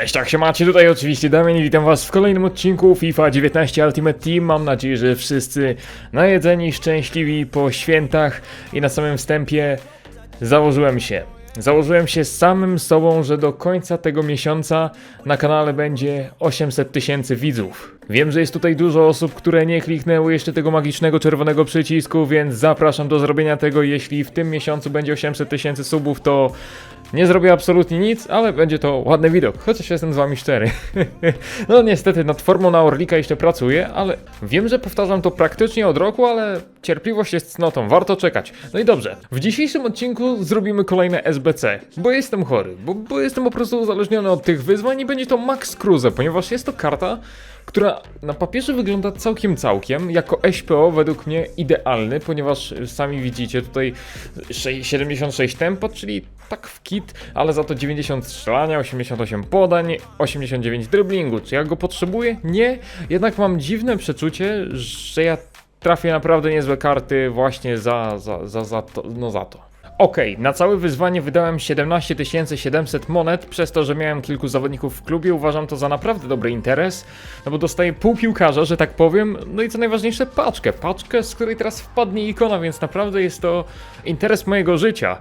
Cześć, jak się macie? Tutaj oczywiście Damian i witam was w kolejnym odcinku FIFA 19 Ultimate Team. Mam nadzieję, że wszyscy najedzeni, szczęśliwi po świętach i na samym wstępie założyłem się. Założyłem się samym sobą, że do końca tego miesiąca na kanale będzie 800 tysięcy widzów. Wiem, że jest tutaj dużo osób, które nie kliknęły jeszcze tego magicznego czerwonego przycisku, więc zapraszam do zrobienia tego. Jeśli w tym miesiącu będzie 800 tysięcy subów, to nie zrobię absolutnie nic, ale będzie to ładny widok, chociaż jestem z wami szczery. no niestety nad formą na Orlika jeszcze pracuję, ale wiem, że powtarzam to praktycznie od roku, ale cierpliwość jest cnotą, warto czekać. No i dobrze, w dzisiejszym odcinku zrobimy kolejne SBC, bo jestem chory, bo, bo jestem po prostu uzależniony od tych wyzwań i będzie to Max Cruise, ponieważ jest to karta, która na papierze wygląda całkiem całkiem, jako SPO według mnie idealny, ponieważ sami widzicie tutaj sze- 76 tempo, czyli tak w kit, ale za to 90 strzelania, 88 podań, 89 driblingu. Czy ja go potrzebuję? Nie, jednak mam dziwne przeczucie, że ja trafię naprawdę niezłe karty właśnie za, za, za, za to, no za to. Okej, na całe wyzwanie wydałem 17 700 monet, przez to, że miałem kilku zawodników w klubie, uważam to za naprawdę dobry interes, no bo dostaję pół piłkarza, że tak powiem, no i co najważniejsze paczkę, paczkę, z której teraz wpadnie ikona, więc naprawdę jest to interes mojego życia.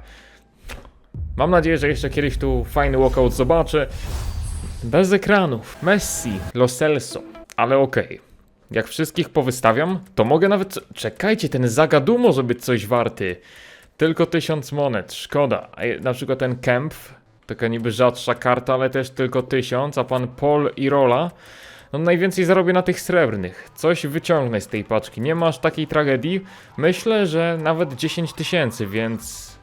Mam nadzieję, że jeszcze kiedyś tu fajny walkout zobaczę. Bez ekranów, Messi, Lo Celso, ale okej. Jak wszystkich powystawiam, to mogę nawet... Czekajcie, ten Zagadu może być coś warty. Tylko 1000 monet, szkoda. A na przykład ten Kempf, taka niby rzadsza karta, ale też tylko 1000, a pan Paul i Rola, no najwięcej zarobię na tych srebrnych. Coś wyciągnę z tej paczki. Nie masz takiej tragedii? Myślę, że nawet 10 tysięcy, więc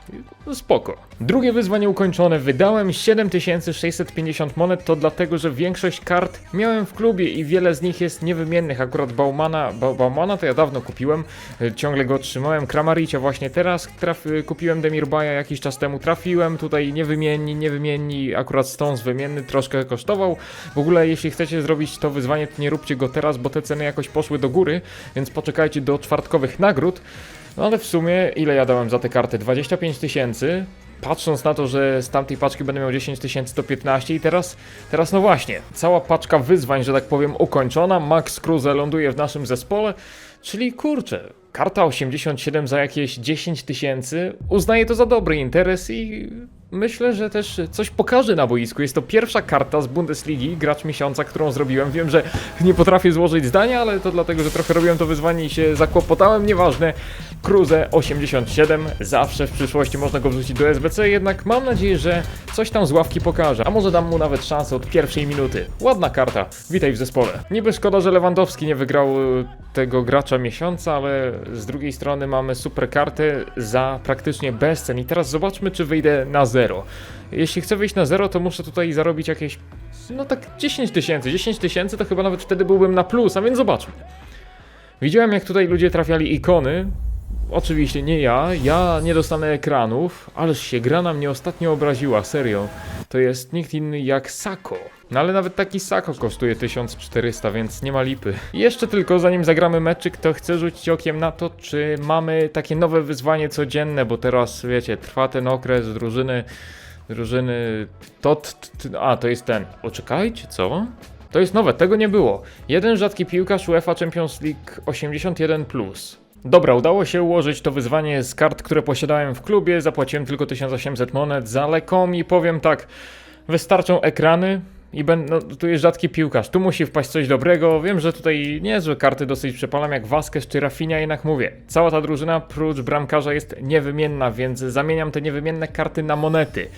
spoko. Drugie wyzwanie ukończone. Wydałem 7650 monet, to dlatego, że większość kart miałem w klubie i wiele z nich jest niewymiennych. Akurat Baumana, ba Baumana to ja dawno kupiłem, y, ciągle go trzymałem. Kramaricia właśnie teraz y, kupiłem Demirbaja jakiś czas temu, trafiłem. Tutaj niewymienni, niewymienni, akurat Stones wymienny troszkę kosztował. W ogóle jeśli chcecie zrobić to wyzwanie, to nie róbcie go teraz, bo te ceny jakoś poszły do góry, więc poczekajcie do czwartkowych nagród. No ale w sumie, ile ja dałem za tę kartę? 25 tysięcy. Patrząc na to, że z tamtej paczki będę miał 10 tysięcy, to 15 i teraz, teraz no właśnie, cała paczka wyzwań, że tak powiem, ukończona. Max Cruze ląduje w naszym zespole, czyli kurczę, karta 87 za jakieś 10 tysięcy. Uznaję to za dobry interes i myślę, że też coś pokaże na boisku. Jest to pierwsza karta z Bundesligi, gracz miesiąca, którą zrobiłem. Wiem, że nie potrafię złożyć zdania, ale to dlatego, że trochę robiłem to wyzwanie i się zakłopotałem. Nieważne. Cruze 87, zawsze w przyszłości można go wrzucić do SBC, jednak mam nadzieję, że coś tam z ławki pokaże. A może dam mu nawet szansę od pierwszej minuty. Ładna karta. Witaj w zespole. Niby szkoda, że Lewandowski nie wygrał y, tego gracza miesiąca, ale z drugiej strony mamy super kartę za praktycznie bezcen. I teraz zobaczmy, czy wyjdę na zero. Jeśli chcę wyjść na zero, to muszę tutaj zarobić jakieś, no tak 10 tysięcy. 10 tysięcy to chyba nawet wtedy byłbym na plus, a więc zobaczmy. Widziałem, jak tutaj ludzie trafiali ikony. Oczywiście nie ja, ja nie dostanę ekranów, ależ się gra na mnie ostatnio obraziła, serio. To jest nikt inny jak Sako. No ale nawet taki Sako kosztuje 1400, więc nie ma lipy. Jeszcze tylko zanim zagramy meczyk, to chcę rzucić okiem na to, czy mamy takie nowe wyzwanie codzienne, bo teraz wiecie, trwa ten okres drużyny, drużyny, to, t, t, a to jest ten, oczekajcie, co? To jest nowe, tego nie było. Jeden rzadki piłkarz UEFA Champions League 81+. Dobra, udało się ułożyć to wyzwanie z kart, które posiadałem w klubie. Zapłaciłem tylko 1800 monet za lekom i powiem tak, wystarczą ekrany i ben, no, tu jest rzadki piłkarz. Tu musi wpaść coś dobrego. Wiem, że tutaj niezłe karty dosyć przepalam, jak Vasquez czy Rafinha, jednak mówię. Cała ta drużyna prócz bramkarza jest niewymienna, więc zamieniam te niewymienne karty na monety.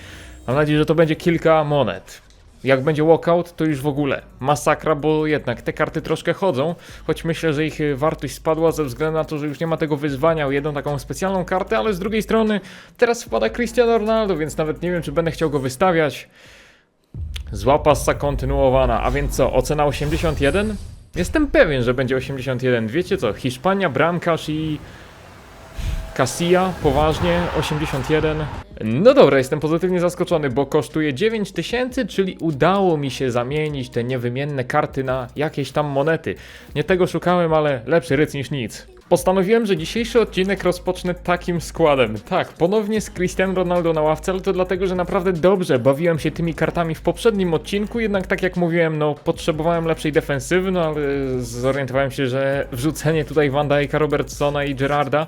Mam nadzieję, że to będzie kilka monet. Jak będzie walkout, to już w ogóle masakra, bo jednak te karty troszkę chodzą, choć myślę, że ich y, wartość spadła ze względu na to, że już nie ma tego wyzwania o jedną taką specjalną kartę, ale z drugiej strony teraz wpada Cristiano Ronaldo, więc nawet nie wiem, czy będę chciał go wystawiać. Zła passa kontynuowana, a więc co, ocena 81? Jestem pewien, że będzie 81. Wiecie co, Hiszpania, bramkarz i... Casilla, poważnie, 81. No dobra, jestem pozytywnie zaskoczony, bo kosztuje 9000, czyli udało mi się zamienić te niewymienne karty na jakieś tam monety. Nie tego szukałem, ale lepszy ryc niż nic. Postanowiłem, że dzisiejszy odcinek rozpocznę takim składem. Tak, ponownie z Cristiano Ronaldo na ławce, ale to dlatego, że naprawdę dobrze bawiłem się tymi kartami w poprzednim odcinku, jednak tak jak mówiłem, no potrzebowałem lepszej defensywy, no ale zorientowałem się, że wrzucenie tutaj Van Dijk'a, Robertsona i Gerarda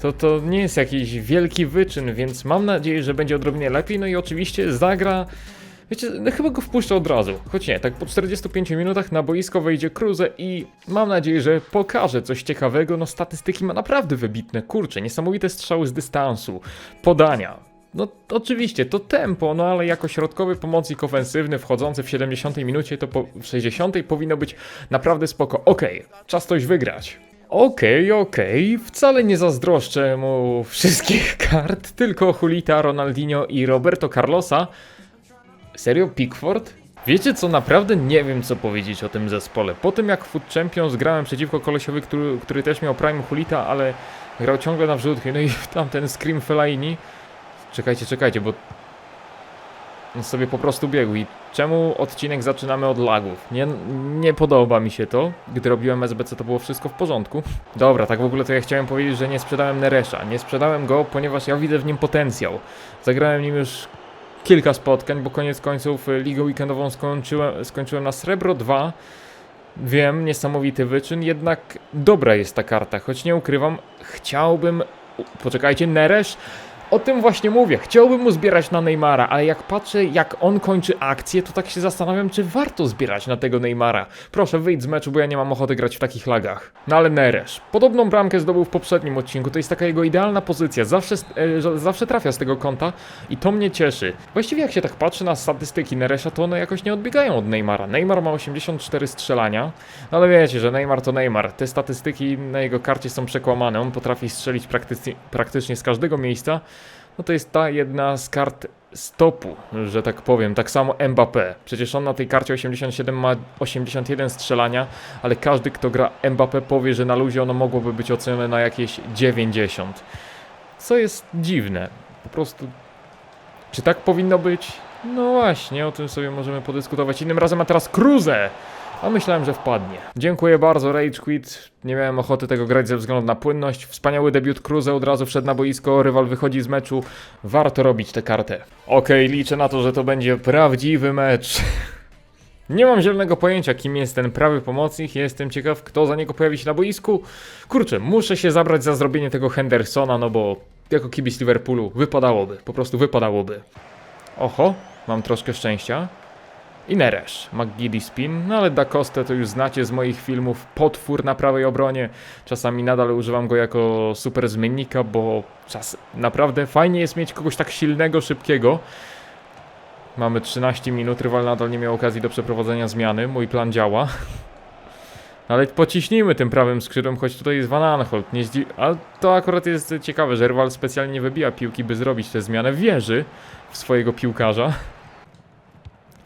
to, to nie jest jakiś wielki wyczyn, więc mam nadzieję, że będzie odrobinę lepiej, no i oczywiście zagra... Wiecie, no chyba go wpuszczę od razu. Choć nie, tak po 45 minutach na boisko wejdzie Cruze i mam nadzieję, że pokaże coś ciekawego. No statystyki ma naprawdę wybitne. Kurczę, niesamowite strzały z dystansu, podania. No oczywiście, to tempo, no ale jako środkowy pomocnik ofensywny wchodzący w 70 minucie, to po w 60 powinno być naprawdę spoko. Okej, czas coś wygrać. Okej, okej, wcale nie zazdroszczę mu wszystkich kart, tylko Julita, Ronaldinho i Roberto Carlosa. Serio, Pickford? Wiecie co, naprawdę nie wiem co powiedzieć o tym zespole. Po tym jak Food Champions grałem przeciwko kolesiowi, który, który też miał Prime Hulita, ale grał ciągle na wrzutki, no i tam ten Scream Fellaini. Czekajcie, czekajcie, bo on sobie po prostu biegł i czemu odcinek zaczynamy od lagów? Nie, nie podoba mi się to. Gdy robiłem SBC to było wszystko w porządku. Dobra, tak w ogóle to ja chciałem powiedzieć, że nie sprzedałem Neresza. Nie sprzedałem go, ponieważ ja widzę w nim potencjał. Zagrałem nim już kilka spotkań, bo koniec końców y, ligę weekendową skończyłem, skończyłem na srebro 2. Wiem, niesamowity wyczyn, jednak dobra jest ta karta, choć nie ukrywam, chciałbym... Poczekajcie, Neresz? O tym właśnie mówię, chciałbym mu zbierać na Neymara, ale jak patrzę jak on kończy akcję, to tak się zastanawiam, czy warto zbierać na tego Neymara. Proszę wyjdź z meczu, bo ja nie mam ochoty grać w takich lagach. No ale Neresz, podobną bramkę zdobył w poprzednim odcinku, to jest taka jego idealna pozycja, zawsze, e, zawsze trafia z tego kąta i to mnie cieszy. Właściwie jak się tak patrzy na statystyki Neresza, to one jakoś nie odbiegają od Neymara. Neymar ma 84 strzelania, no ale wiecie, że Neymar to Neymar. Te statystyki na jego karcie są przekłamane, on potrafi strzelić praktycznie z każdego miejsca. No to jest ta jedna z kart stopu, że tak powiem. Tak samo Mbappé. Przecież on na tej karcie 87 ma 81 strzelania, ale każdy, kto gra Mbappé powie, że na luzie ono mogłoby być ocenione na jakieś 90. Co jest dziwne. Po prostu. Czy tak powinno być? No właśnie, o tym sobie możemy podyskutować innym razem, a teraz Cruze! A myślałem, że wpadnie. Dziękuję bardzo, Rage Quit. Nie miałem ochoty tego grać ze względu na płynność. Wspaniały debiut Cruze, od razu wszedł na boisko, rywal wychodzi z meczu. Warto robić tę kartę. Okej, liczę na to, że to będzie prawdziwy mecz. Nie mam zielonego pojęcia, kim jest ten prawy pomocnik. Jestem ciekaw, kto za niego pojawi się na boisku. Kurczę, muszę się zabrać za zrobienie tego Hendersona, no bo jako kibic Liverpoolu wypadałoby, po prostu wypadałoby. Oho, mam troszkę szczęścia. I Neresz, McGiddy Spin, no ale Da Costa to już znacie z moich filmów, potwór na prawej obronie. Czasami nadal używam go jako super zmiennika, bo czas naprawdę fajnie jest mieć kogoś tak silnego, szybkiego. Mamy 13 minut, rywal nadal nie miał okazji do przeprowadzenia zmiany, mój plan działa. Ale pociśnijmy tym prawym skrzydłem, choć tutaj jest Van Aanholt. Nie zdzi... Ale to akurat jest ciekawe, że rywal specjalnie nie wybija piłki, by zrobić tę zmianę. Wierzy w swojego piłkarza.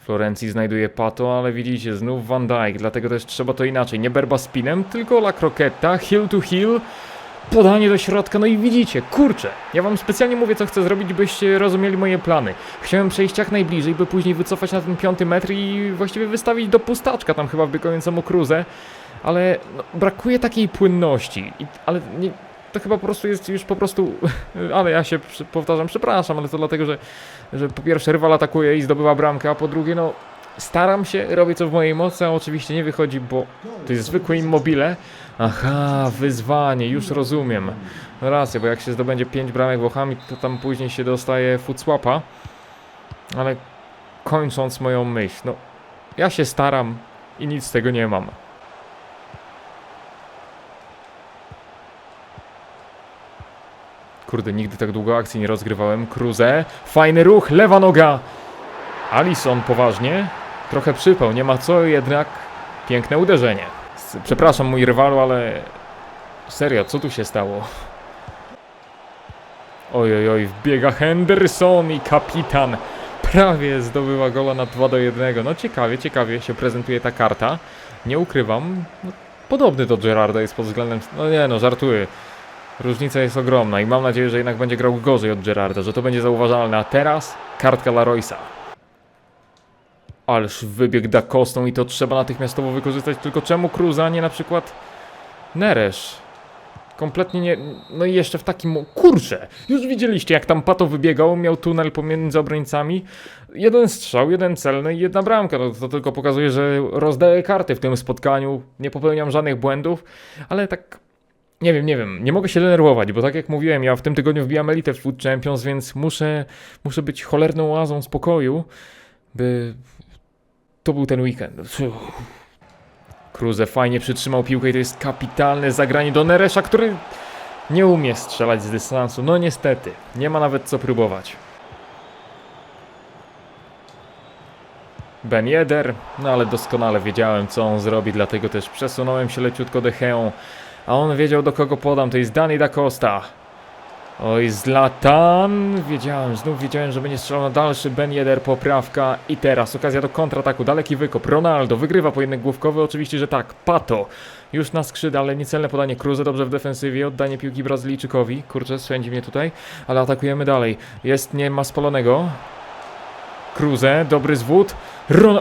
Florencji znajduje Pato, ale widzicie, znów Van Dijk, dlatego też trzeba to inaczej. Nie berba spinem, tylko la croqueta, hill to hill, podanie do środka, no i widzicie, kurczę, ja wam specjalnie mówię, co chcę zrobić, byście rozumieli moje plany. Chciałem przejść jak najbliżej, by później wycofać na ten piąty metr i właściwie wystawić do pustaczka, tam chyba wybiegującemu Cruzę, ale no, brakuje takiej płynności, I, ale nie, to chyba po prostu jest już po prostu, ale ja się powtarzam, przepraszam, ale to dlatego, że że po pierwsze rywal atakuje i zdobywa bramkę, a po drugie no staram się, robię co w mojej mocy, a oczywiście nie wychodzi, bo to jest zwykłe immobile. Aha, wyzwanie, już rozumiem. No bo jak się zdobędzie 5 bramek Włochami, to tam później się dostaje footswapa. Ale kończąc moją myśl, no ja się staram i nic z tego nie mam. Kurde, nigdy tak długo akcji nie rozgrywałem. Cruze, fajny ruch, lewa noga. Alison poważnie. Trochę przypał, nie ma co, jednak piękne uderzenie. Przepraszam mój rywalu, ale serio, co tu się stało? Oj, oj, wbiega Henderson i kapitan prawie zdobywa gola na 2 do 1. No ciekawie, ciekawie się prezentuje ta karta. Nie ukrywam, no, podobny do Gerarda jest pod względem... No nie no, żartuję. Różnica jest ogromna i mam nadzieję, że jednak będzie grał gorzej od Gerarda, że to będzie zauważalne. A teraz kartka dla Roysa. Ależ wybieg da kostą i to trzeba natychmiastowo wykorzystać. Tylko czemu Cruz, a nie na przykład Neresz? Kompletnie nie. No i jeszcze w takim. Kurczę! Już widzieliście, jak tam Pato wybiegał, miał tunel pomiędzy obrońcami. Jeden strzał, jeden celny i jedna bramka. No, to tylko pokazuje, że rozdaję karty w tym spotkaniu. Nie popełniam żadnych błędów, ale tak. Nie wiem, nie wiem, nie mogę się denerwować, bo tak jak mówiłem, ja w tym tygodniu wbijam elitę w Food Champions, więc muszę, muszę być cholerną oazą spokoju, by to był ten weekend. Cruze fajnie przytrzymał piłkę i to jest kapitalne zagranie do Neresza, który nie umie strzelać z dystansu. No niestety, nie ma nawet co próbować. Ben Yedder, no ale doskonale wiedziałem co on zrobi, dlatego też przesunąłem się leciutko do Heą, a on wiedział do kogo podam, to jest Dani da Costa. Oj, Zlatan! Wiedziałem, znów wiedziałem, że będzie strzelał na dalszy Ben Yedder, poprawka i teraz. Okazja do kontrataku, daleki wykop, Ronaldo wygrywa pojedynek główkowy, oczywiście, że tak, Pato. Już na skrzydle, niecelne podanie. Cruze, dobrze w defensywie, oddanie piłki Brazylijczykowi, kurczę, swędzi mnie tutaj, ale atakujemy dalej, jest, nie ma spalonego, Cruze, dobry zwód, Ron...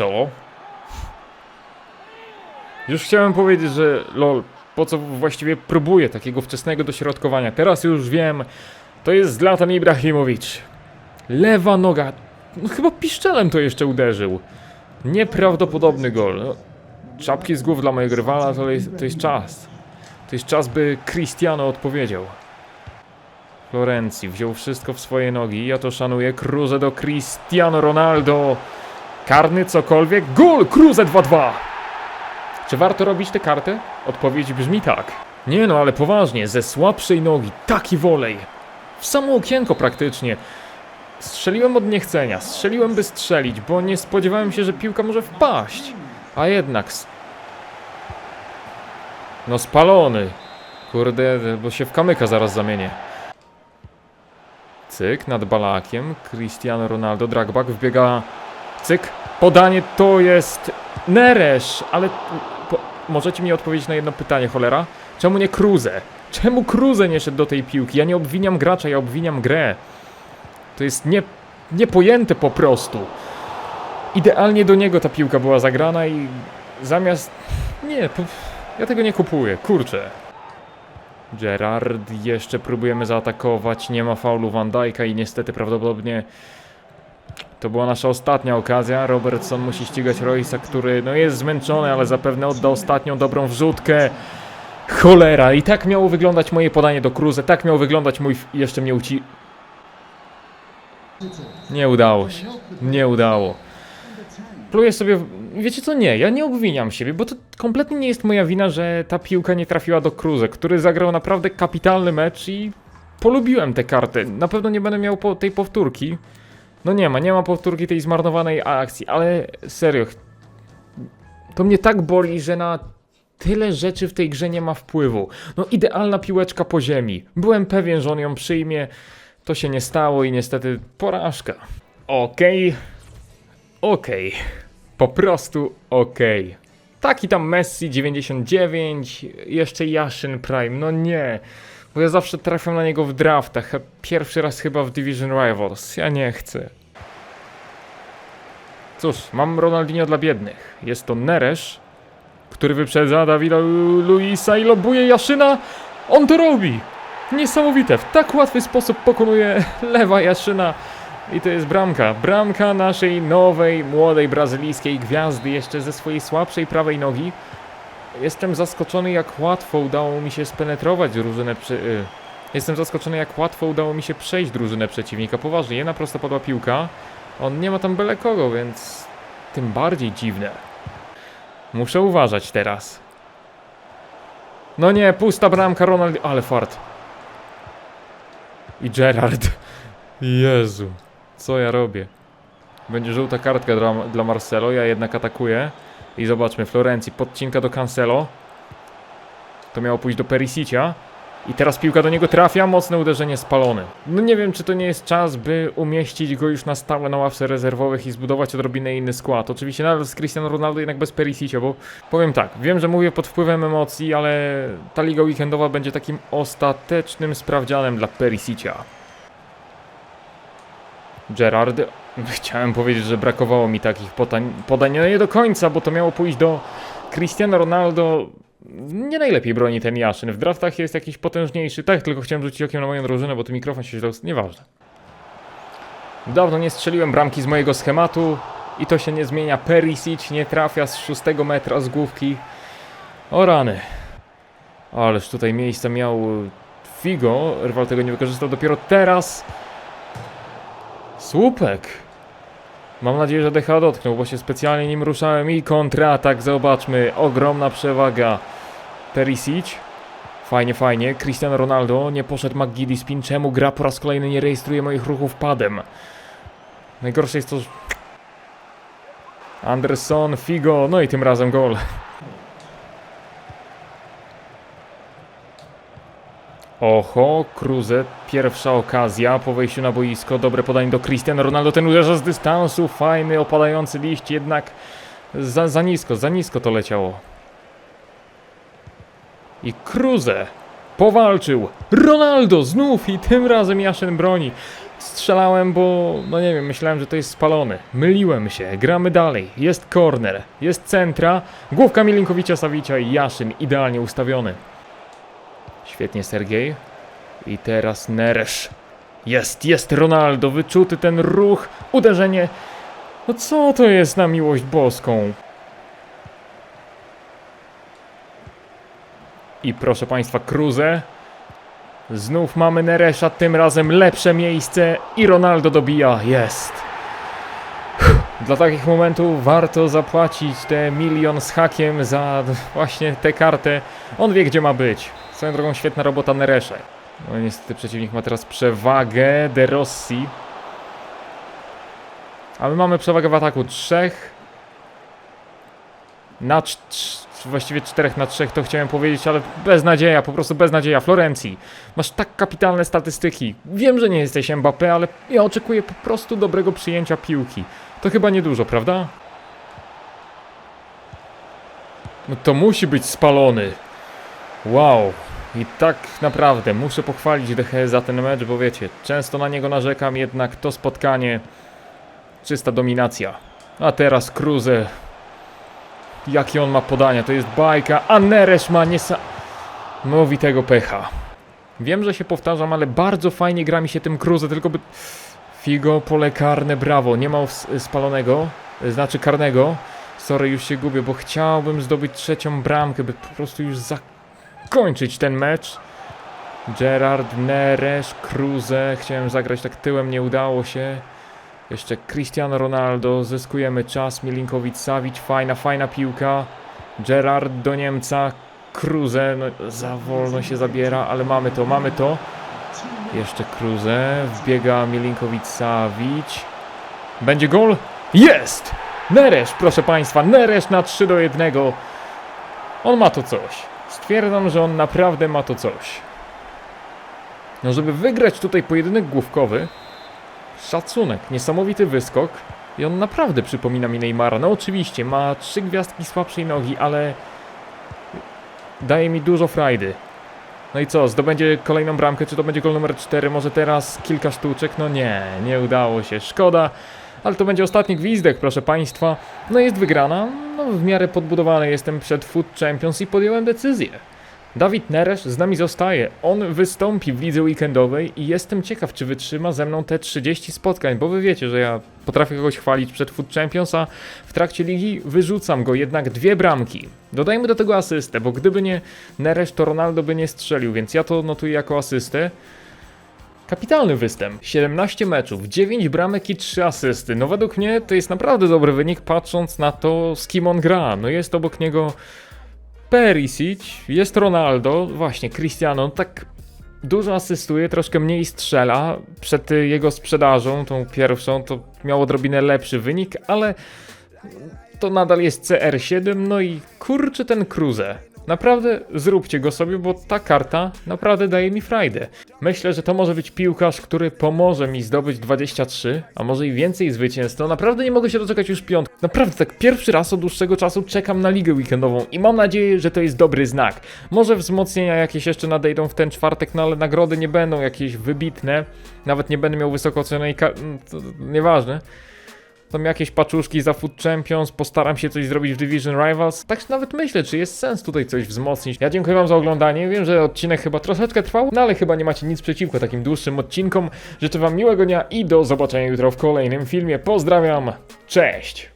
Co? Już chciałem powiedzieć, że lol, po co właściwie próbuję takiego wczesnego dośrodkowania. Teraz już wiem, to jest Zlatan Ibrahimowicz. Lewa noga. No, chyba piszczelem to jeszcze uderzył. Nieprawdopodobny gol. No, czapki z głów dla mojego rywala to jest, to jest czas. To jest czas, by Cristiano odpowiedział. Florencji wziął wszystko w swoje nogi. Ja to szanuję. Cruze do Cristiano Ronaldo. Karny, cokolwiek. Gol! Cruze 2-2! Czy warto robić tę kartę? Odpowiedź brzmi tak. Nie no, ale poważnie, ze słabszej nogi, taki wolej. W samo okienko praktycznie. Strzeliłem od niechcenia, strzeliłem by strzelić, bo nie spodziewałem się, że piłka może wpaść. A jednak... No spalony. Kurde, bo się w kamyka zaraz zamienię. Cyk, nad Balakiem, Cristiano Ronaldo, dragback wbiega... Cyk, podanie to jest Neresz, ale po, możecie mi odpowiedzieć na jedno pytanie, cholera? Czemu nie Cruze? Czemu Cruze nie szedł do tej piłki? Ja nie obwiniam gracza, ja obwiniam grę. To jest nie, niepojęte po prostu. Idealnie do niego ta piłka była zagrana i zamiast... Nie, ja tego nie kupuję, kurczę. Gerard, jeszcze próbujemy zaatakować, nie ma faulu Van Dijk'a i niestety prawdopodobnie to była nasza ostatnia okazja. Robertson musi ścigać Roysa, który no jest zmęczony, ale zapewne odda ostatnią dobrą wrzutkę. Cholera, i tak miało wyglądać moje podanie do Cruze, tak miał wyglądać mój... jeszcze mnie uci... Nie udało się. Nie udało. Pluję sobie... Wiecie co, nie, ja nie obwiniam siebie, bo to kompletnie nie jest moja wina, że ta piłka nie trafiła do Cruze, który zagrał naprawdę kapitalny mecz i polubiłem tę kartę. Na pewno nie będę miał po tej powtórki. No nie ma, nie ma powtórki tej zmarnowanej akcji, ale serio, to mnie tak boli, że na tyle rzeczy w tej grze nie ma wpływu. No idealna piłeczka po ziemi. Byłem pewien, że on ją przyjmie. To się nie stało i niestety porażka. Okej. Okej. Po prostu okej. Taki tam Messi 99, jeszcze Yashin Prime, no nie. Bo ja zawsze trafiam na niego w draftach, pierwszy raz chyba w Division Rivals. Ja nie chcę. Cóż, mam Ronaldinho dla biednych. Jest to Neresz, który wyprzedza Dawida Lu- Luisa i lobuje Jaszyna. On to robi! Niesamowite, w tak łatwy sposób pokonuje lewa Jaszyna. I to jest bramka. Bramka naszej nowej, młodej brazylijskiej gwiazdy, jeszcze ze swojej słabszej prawej nogi. Jestem zaskoczony, jak łatwo udało mi się spenetrować drużynę. Przy... Jestem zaskoczony, jak łatwo udało mi się przejść drużynę przeciwnika. Poważnie, jedna prosta padła piłka. On nie ma tam byle kogo, więc tym bardziej dziwne. Muszę uważać teraz. No nie, pusta bramka Ronald, ale fart. I Gerard. Jezu, co ja robię? Będzie żółta kartka dla, dla Marcelo, ja jednak atakuję. I zobaczmy, Florencji, podcinka do Cancelo. To miało pójść do Perisicia. I teraz piłka do niego trafia, mocne uderzenie spalone. No nie wiem, czy to nie jest czas, by umieścić go już na stałe na ławce rezerwowych i zbudować odrobinę inny skład. Oczywiście nadal z Cristiano Ronaldo, jednak bez Perisicia, bo powiem tak, wiem, że mówię pod wpływem emocji, ale ta liga weekendowa będzie takim ostatecznym sprawdzianem dla Perisicia. Gerard Chciałem powiedzieć, że brakowało mi takich podań, podań, no nie do końca, bo to miało pójść do Cristiano Ronaldo. Nie najlepiej broni ten Jaszyn. W draftach jest jakiś potężniejszy. Tak, tylko chciałem rzucić okiem na moją drużynę, bo tu mikrofon się źle... Nieważne. Dawno nie strzeliłem bramki z mojego schematu i to się nie zmienia. Perisic nie trafia z szóstego metra z główki. O rany. Ależ tutaj miejsca miał Figo. Rywal tego nie wykorzystał dopiero teraz. Słupek. Mam nadzieję, że DH dotknął, bo się specjalnie nim ruszałem i kontratak, zobaczmy, ogromna przewaga. Perisic. Fajnie, fajnie. Cristiano Ronaldo nie poszedł McGiddy spin. Czemu gra po raz kolejny nie rejestruje moich ruchów padem? Najgorsze jest to. Anderson, Figo, no i tym razem gol. Oho, Cruze, pierwsza okazja po wejściu na boisko, dobre podanie do Cristiano Ronaldo, ten uderza z dystansu, fajny, opadający liść, jednak za, za nisko, za nisko to leciało. I Cruze powalczył, Ronaldo znów i tym razem Jaszyn broni. Strzelałem, bo, no nie wiem, myślałem, że to jest spalony. Myliłem się, gramy dalej, jest corner, jest centra, główka Milinkowicza Sawicia i Jaszyn idealnie ustawiony. Świetnie Sergiej. I teraz Neresz. Jest, jest Ronaldo, wyczuty ten ruch, uderzenie. No co to jest na miłość boską? I proszę Państwa, Cruze. Znów mamy Neresza, tym razem lepsze miejsce i Ronaldo dobija. Jest. Dla takich momentów warto zapłacić te milion z hakiem za właśnie tę kartę. On wie, gdzie ma być. Swoją drogą świetna robota Neresze. No niestety przeciwnik ma teraz przewagę De Rossi. A my mamy przewagę w ataku trzech. Na cz- cz- właściwie czterech na trzech to chciałem powiedzieć, ale beznadzieja, po prostu beznadzieja. Florencji, masz tak kapitalne statystyki. Wiem, że nie jesteś Mbappé, ale ja oczekuję po prostu dobrego przyjęcia piłki. To chyba niedużo, prawda? No to musi być spalony. Wow. I tak naprawdę muszę pochwalić DHE za ten mecz, bo wiecie, często na niego narzekam, jednak to spotkanie czysta dominacja. A teraz Cruze. Jakie on ma podania, to jest bajka, a Neresz ma niesamowitego pecha. Wiem, że się powtarzam, ale bardzo fajnie gra mi się tym Cruze, tylko by... Figo, pole karne, brawo, nie ma spalonego, znaczy karnego. Sorry, już się gubię, bo chciałbym zdobyć trzecią bramkę, by po prostu już zakończyć ten mecz. Gerard, Neres, Cruze, chciałem zagrać tak tyłem, nie udało się. Jeszcze Cristiano Ronaldo, zyskujemy czas, Milinkowicz, Savic, fajna, fajna piłka. Gerard do Niemca, Cruze, no za wolno się zabiera, ale mamy to, mamy to. Jeszcze Cruze, wbiega Milinkowicz, Savic. Będzie gol? Jest! Neresz, proszę Państwa, Neresz na 3 do 1. On ma to coś. Stwierdzam, że on naprawdę ma to coś. No, żeby wygrać tutaj pojedynek główkowy, szacunek, niesamowity wyskok i on naprawdę przypomina mi Neymara. No oczywiście, ma trzy gwiazdki słabszej nogi, ale daje mi dużo frajdy. No i co, zdobędzie kolejną bramkę, czy to będzie gol numer 4, może teraz kilka sztuczek? No nie, nie udało się, szkoda. Ale to będzie ostatni gwizdek, proszę Państwa. No jest wygrana, no w miarę podbudowany jestem przed Food Champions i podjąłem decyzję. Dawid Neresz z nami zostaje. On wystąpi w lidze weekendowej i jestem ciekaw, czy wytrzyma ze mną te 30 spotkań, bo wy wiecie, że ja potrafię kogoś chwalić przed Food Champions, a w trakcie ligi wyrzucam go jednak dwie bramki. Dodajmy do tego asystę, bo gdyby nie Neresz, to Ronaldo by nie strzelił, więc ja to notuję jako asystę. Kapitalny występ. 17 meczów, 9 bramek i 3 asysty. No według mnie to jest naprawdę dobry wynik, patrząc na to, z kim on gra. No jest obok niego Perisic, jest Ronaldo, właśnie Cristiano, tak dużo asystuje, troszkę mniej strzela. Przed jego sprzedażą, tą pierwszą, to miał odrobinę lepszy wynik, ale to nadal jest CR7, no i kurczę ten Cruze. Naprawdę zróbcie go sobie, bo ta karta naprawdę daje mi frajdę. Myślę, że to może być piłkarz, który pomoże mi zdobyć 23, a może i więcej zwycięstw. No naprawdę nie mogę się doczekać już piątku. Naprawdę tak pierwszy raz od dłuższego czasu czekam na ligę weekendową i mam nadzieję, że to jest dobry znak. Może wzmocnienia jakieś jeszcze nadejdą w ten czwartek, no ale nagrody nie będą jakieś wybitne. Nawet nie będę miał wysoko ocenionej ka- to, to, Nieważne. Tam jakieś paczuszki za Food Champions, postaram się coś zrobić w Division Rivals. Tak nawet myślę, czy jest sens tutaj coś wzmocnić. Ja dziękuję wam za oglądanie, wiem, że odcinek chyba troszeczkę trwał, no ale chyba nie macie nic przeciwko takim dłuższym odcinkom. Życzę wam miłego dnia i do zobaczenia jutro w kolejnym filmie. Pozdrawiam, cześć!